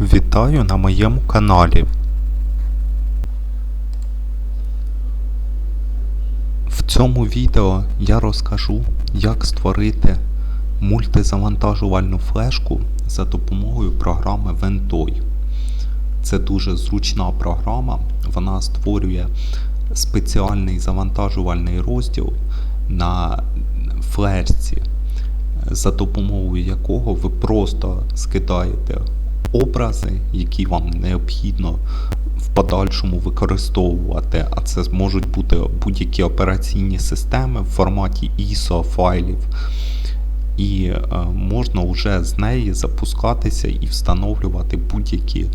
Вітаю на моєму каналі. В цьому відео я розкажу, як створити мультизавантажувальну флешку за допомогою програми Ventoy. Це дуже зручна програма, вона створює спеціальний завантажувальний розділ на флешці, за допомогою якого ви просто скидаєте образи, які вам необхідно в подальшому використовувати, а це можуть бути будь-які операційні системи в форматі ISO файлів. І е, можна вже з неї запускатися і встановлювати будь-які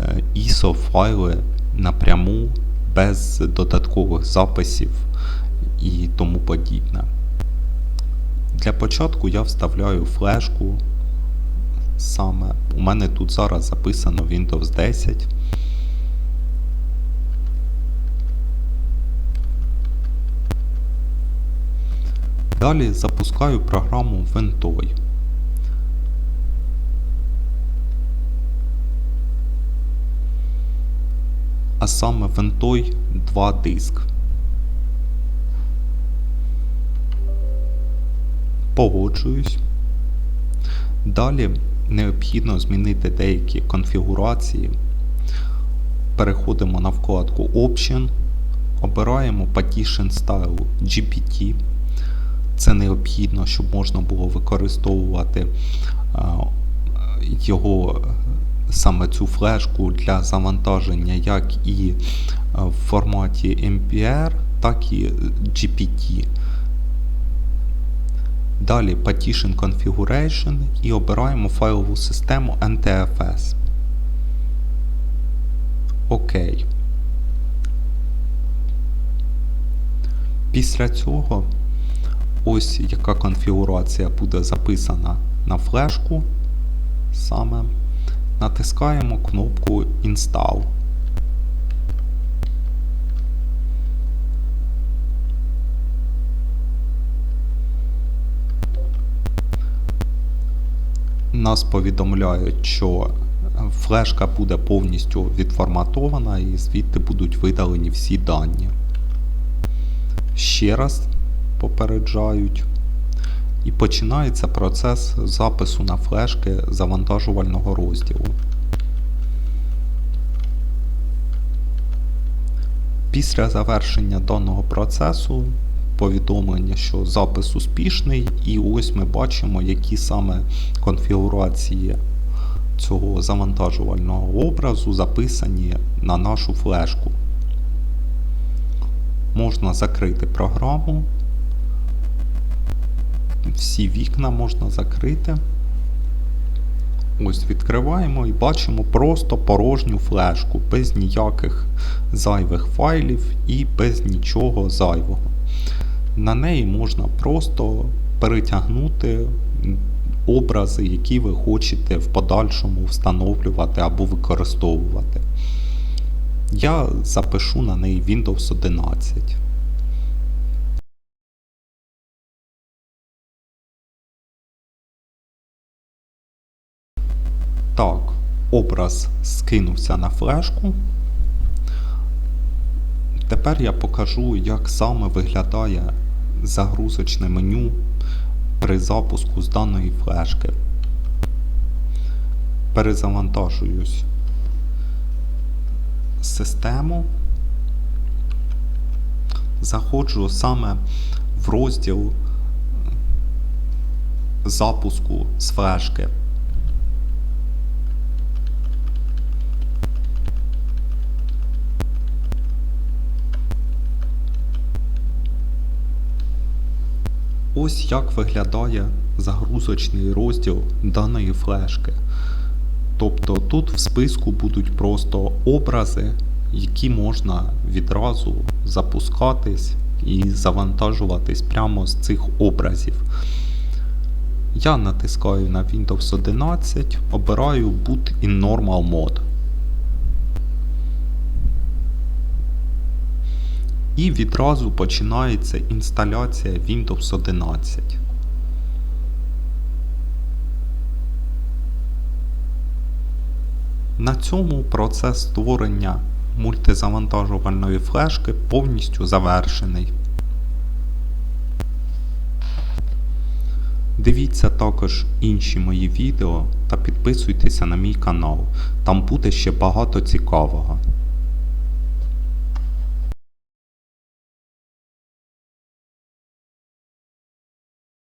е, ISO файли напряму без додаткових записів і тому подібне. Для початку я вставляю флешку. Саме у мене тут зараз записано Windows 10. Далі запускаю програму Ventoy. А саме Ventoy 2 диск. Погоджуюсь. Далі необхідно змінити деякі конфігурації. Переходимо на вкладку Option, обираємо Partition Style GPT. Це необхідно, щоб можна було використовувати його саме цю флешку для завантаження як і в форматі MPR, так і GPT. Далі Partition Configuration і обираємо файлову систему NTFS. Окей. Після цього ось яка конфігурація буде записана на флешку. Саме натискаємо кнопку Install. Нас повідомляють, що флешка буде повністю відформатована і звідти будуть видалені всі дані. Ще раз попереджають. І починається процес запису на флешки завантажувального розділу. Після завершення даного процесу повідомлення, що запис успішний, і ось ми бачимо, які саме конфігурації цього завантажувального образу записані на нашу флешку. Можна закрити програму. Всі вікна можна закрити. Ось відкриваємо і бачимо просто порожню флешку, без ніяких зайвих файлів і без нічого зайвого. На неї можна просто перетягнути образи, які ви хочете в подальшому встановлювати або використовувати. Я запишу на неї Windows 11. Так, образ скинувся на флешку. Тепер я покажу, як саме виглядає загрузочне меню при запуску з даної флешки. Перезавантажуюсь систему. Заходжу саме в розділ запуску з флешки. Ось як виглядає загрузочний розділ даної флешки. Тобто тут в списку будуть просто образи, які можна відразу запускатись і завантажуватись прямо з цих образів. Я натискаю на Windows 11, обираю Boot in Normal Mode. І відразу починається інсталяція Windows 11. На цьому процес створення мультизавантажувальної флешки повністю завершений. Дивіться також інші мої відео та підписуйтеся на мій канал. Там буде ще багато цікавого.